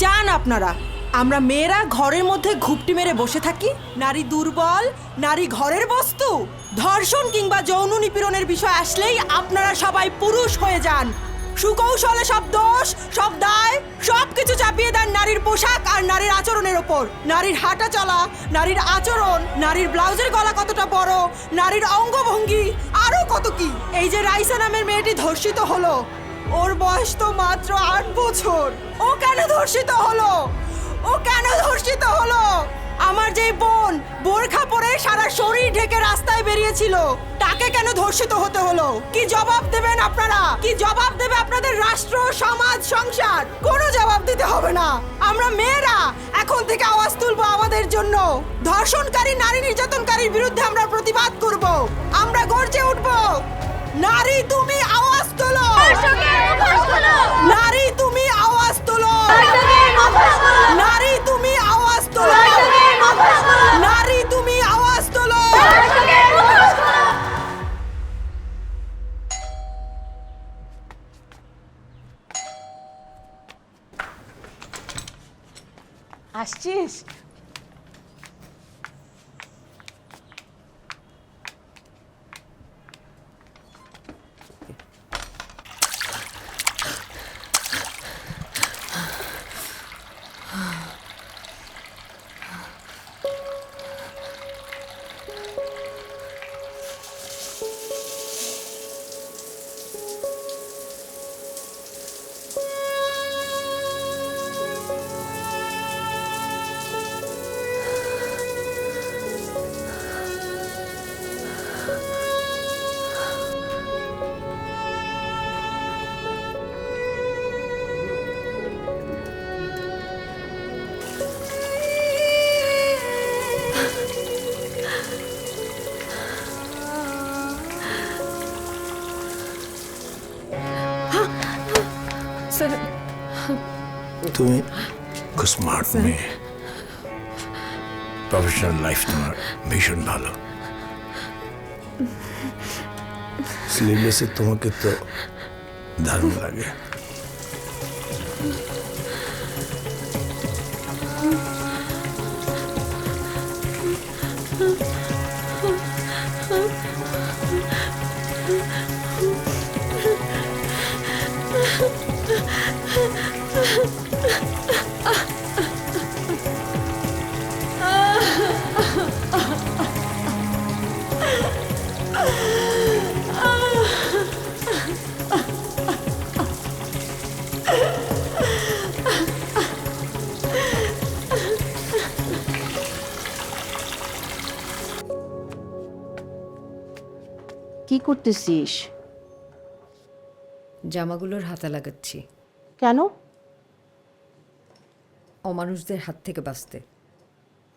চান আপনারা? আমরা মেয়েরা ঘরের মধ্যে ঘুপটি মেরে বসে থাকি। নারী দুর্বল, নারী ঘরের বস্তু। ধর্ষণ কিংবা যৌন নিপীড়নের বিষয় আসলেই আপনারা সবাই পুরুষ হয়ে যান। সুকৌশলে সব দোষ, সব দায় সব কিছু চাপিয়ে দেন নারীর পোশাক আর নারীর আচরণের ওপর। নারীর হাঁটা চলা, নারীর আচরণ, নারীর ব্লাউজের গলা কতটা বড়, নারীর অঙ্গভঙ্গি, আরও কত কি? এই যে রাইসা নামের মেয়েটি ধর্ষিত হলো। ওর বয়স তো মাত্র আট বছর। ও কেন ধর্ষিত হলো? ও কেন ধর্ষিত হলো? আমার যে বোন বোরখা পরে সারা শরীর ঢেকে রাস্তায় বেরিয়েছিল, তাকে কেন ধর্ষিত হতে হলো? কি জবাব দেবেন আপনারা? কি জবাব দেবে আপনাদের রাষ্ট্র, সমাজ, সংসার? কোনো জবাব দিতে হবে না। আমরা মেয়েরা এখন থেকে আওয়াজ তুলবো আমাদের জন্য। ধর্ষণকারী, নারী নির্যাতনকারীর বিরুদ্ধে আমরা প্রতিবাদ করব। আমরা গর্জে উঠব। নারী তুমি, আওয়াজ নারী তুমি আওয়াজ তোলো। তুমি আওয়াজ তোলো। নারী তুমি আওয়াজ তোলো। আসছিস? তুমি খুব স্মার্ট মেয়ে প্রফেশনাল লাইফ তোমার ভীষণ ভালো স্লিভলেসে তোমাকে তো দারুণ লাগে কি করতেছিস? জামাগুলোর হাতা লাগাচ্ছি। কেন? অমানুষদের হাত থেকে বাঁচতে।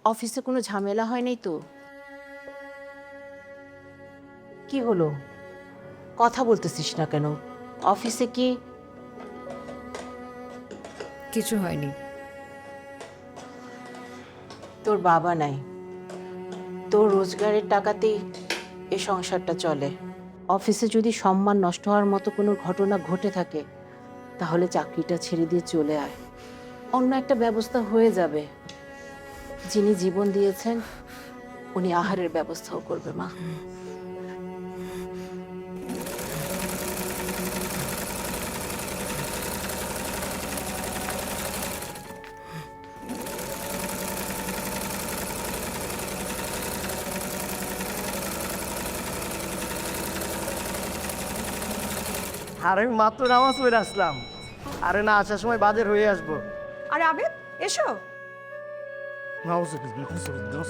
অফিসে কোনো ঝামেলা হয়নি তো? কি হলো? কথা বলতেছিস না কেন? অফিসে কি? কিছু হয়নি। তোর বাবা নাই। তোর রোজগারের টাকাতেই এ সংসারটা চলে। অফিসে যদি সম্মান নষ্ট হওয়ার মতো কোনো ঘটনা ঘটে থাকে তাহলে চাকরিটা ছেড়ে দিয়ে চলে আয়। অন্য একটা ব্যবস্থা হয়ে যাবে। যিনি জীবন দিয়েছেন উনি আহারের ব্যবস্থাও করবে মা। আর আমি মাত্র নামাজ পড়ে আসলাম। আরে না আসার সময় বাজার হয়ে আসব। আরে আবেদ এসো। নাউজুবিল্লাহ, নাউজুবিল্লাহ।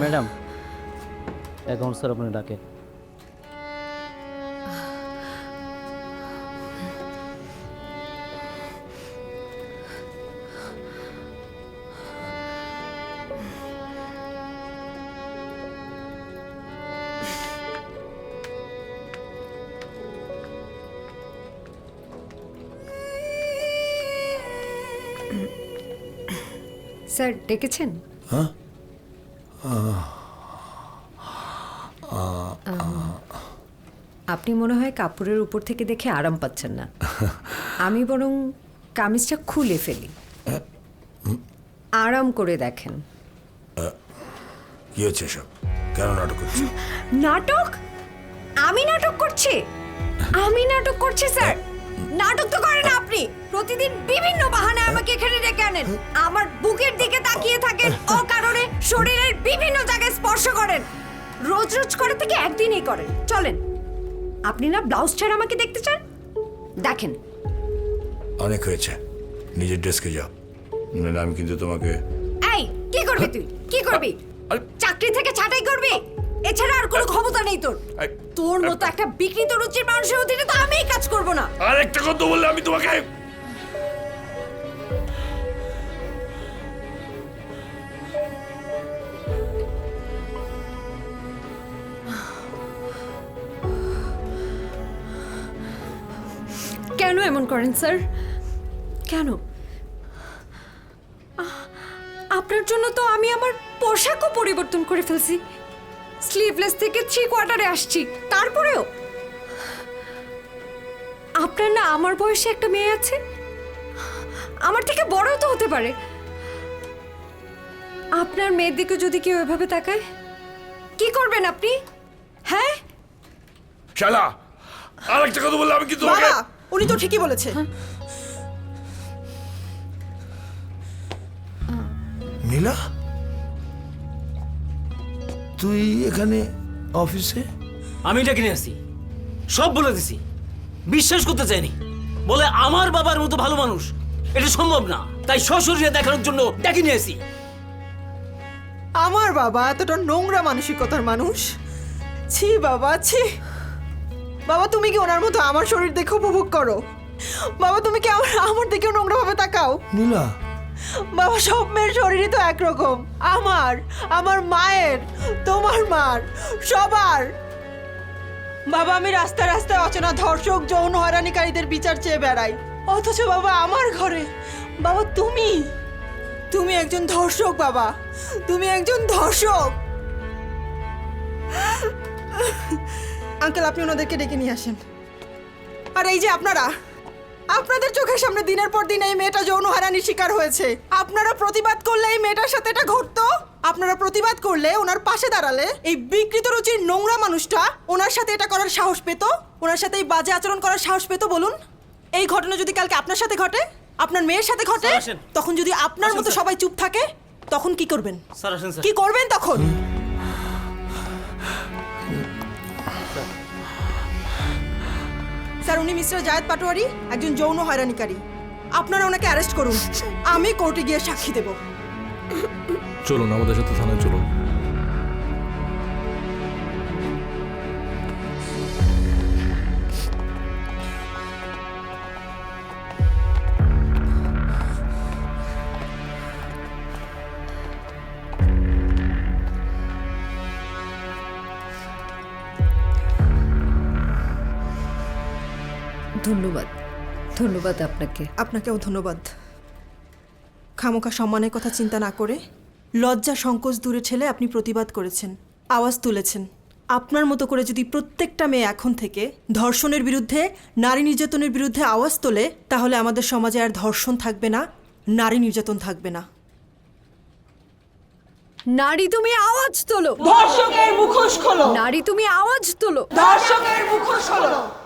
ম্যাডাম অ্যাকাউন্ট স্যার আপনি ডাকে স্যার ডেকেছেন? হ্যাঁ। আপনি মনে হয় কাপড়ের উপর থেকে দেখে আরাম পাচ্ছেন না। আমি বরং কামিজটা খুলে ফেলি। আরাম করে দেখেন। কি হচ্ছে সব কেন নাটক করছ? নাটক? আমি নাটক করছি? আমি নাটক করছি স্যার। নাটক তো করেন আপনি। প্রতিদিন বিভিন্ন বাহানায় আমাকে এখানে ডেকে আনেন। আমার বুকের দিকে তাকিয়ে থাকেন। ও কারণে শরীরের বিভিন্ন জায়গায় স্পর্শ করেন। রোজ রোজ করে থেকে একদিনই করেন। চলেন। আপনি না ব্লাউজ ছাড়া আমাকে দেখতে চান? দেখেন। অনেক হয়েছে। নিজের ডেস্কে যাও। নাহলে আমি কিন্তু তোমাকে এই কি করবি তুই? কি করবি? চাকরি থেকে ছাঁটাই করবি? এছাড়া আর কোনো ক্ষমতা নেই তোর। তোর মতো একটা বিকৃত রুচির মানুষের অধীনে তো আমিই কাজ করব না। আর একটা কথা বললে আমি তোমাকে কেন এমন করেন স্যার? কেন? আপনার জন্য তো আমি আমার পোশাকও পরিবর্তন করে ফেলছি। স্লিভলেস থেকে থ্রি কোয়ার্টারে আসছি। তারপরেও? আপনার না আমার বয়সে একটা মেয়ে আছে? আমার থেকে বড়ও তো হতে পারে। আপনার মেয়ের দিকে যদি কেউ এভাবে তাকায় কি করবেন আপনি? হ্যাঁ? শালা আর একটা কথা বললে আমি কিন্তু তোমাকে বাবা! উনি তো ঠিকই বলেছে। নীলা? তুই এখানে অফিসে? আমি ডেকে নিয়ে আসছি। সব বলে দিছি। বিশ্বাস করতে চাইনি। বলে আমার বাবার মতো ভালো মানুষ। এটা সম্ভব না। তাই সশরীরে দেখানোর জন্য ডেকে নিয়ে আসি আমার বাবা এতটা নোংরা মানসিকতার মানুষ। ছি বাবা ছি। বাবা তুমি কি ওনার মতো আমার শরীর দেখে উপভোগ করো? বাবা তুমি কি আমার আমার দিকেও নোংরা ভাবে তাকাও? নীলা। বাবা সব মেয়ের শরীরই তো একরকম। আমার আমার মায়ের তোমার মার সবার। বাবা আমি রাস্তায় রাস্তায় অচেনা ধর্ষক যৌন হয়রানিকারীদের বিচার চেয়ে বেড়াই। অথচ বাবা আমার ঘরে। বাবা তুমি। তুমি একজন ধর্ষক বাবা। তুমি একজন ধর্ষক। আঙ্কেল আপনি ওনাদেরকে ডেকে নিয়ে আসেন। আর এই যে আপনারা আপনাদের চোখের সামনে দিনের পর দিন এই মেয়েটা যৌন হারানির শিকার হয়েছে। আপনারা প্রতিবাদ করলে এই মেয়েটার সাথে এটা ঘটতো? আপনারা প্রতিবাদ করলে ওনার পাশে দাঁড়ালে এই বিকৃত রুচির নোংরা মানুষটা ওনার সাথে এটা করার সাহস পেত? ওনার সাথে এই বাজে আচরণ করার সাহস পেত বলুন? এই ঘটনা যদি কালকে আপনার সাথে ঘটে আপনার মেয়ের সাথে ঘটে তখন যদি আপনার মতো সবাই চুপ থাকে তখন কি করবেন? কি করবেন তখন? স্যার, উনি মিস্টার জায়েদ পাটোয়ারি, একজন যৌন হয়রানিকারী। আপনারা ওনাকে অ্যারেস্ট করুন। আমি কোর্টে গিয়ে সাক্ষী দেব। চলুন, আমাদের সাথে থানায় চলুন। ধন্যবাদ। ধন্যবাদ আপনাকে। আপনাকেও ধন্যবাদ। খামোকা সম্মানের কথা চিন্তা না করে লজ্জা সংকোচ দূরে ঠেলে আপনি প্রতিবাদ করেছেন আওয়াজ তুলেছেন। আপনার মতো করে যদি প্রত্যেকটা মেয়ে এখন থেকে ধর্ষণের বিরুদ্ধে নারী নির্যাতনের বিরুদ্ধে আওয়াজ তোলে তাহলে আমাদের সমাজে আর ধর্ষণ থাকবে না নারী নির্যাতন থাকবে না। নারী তুমি আওয়াজ তোলো। ধর্ষকের মুখোশ খোলো। নারী তুমি আওয়াজ তোলো। ধর্ষকের মুখোশ খোলো।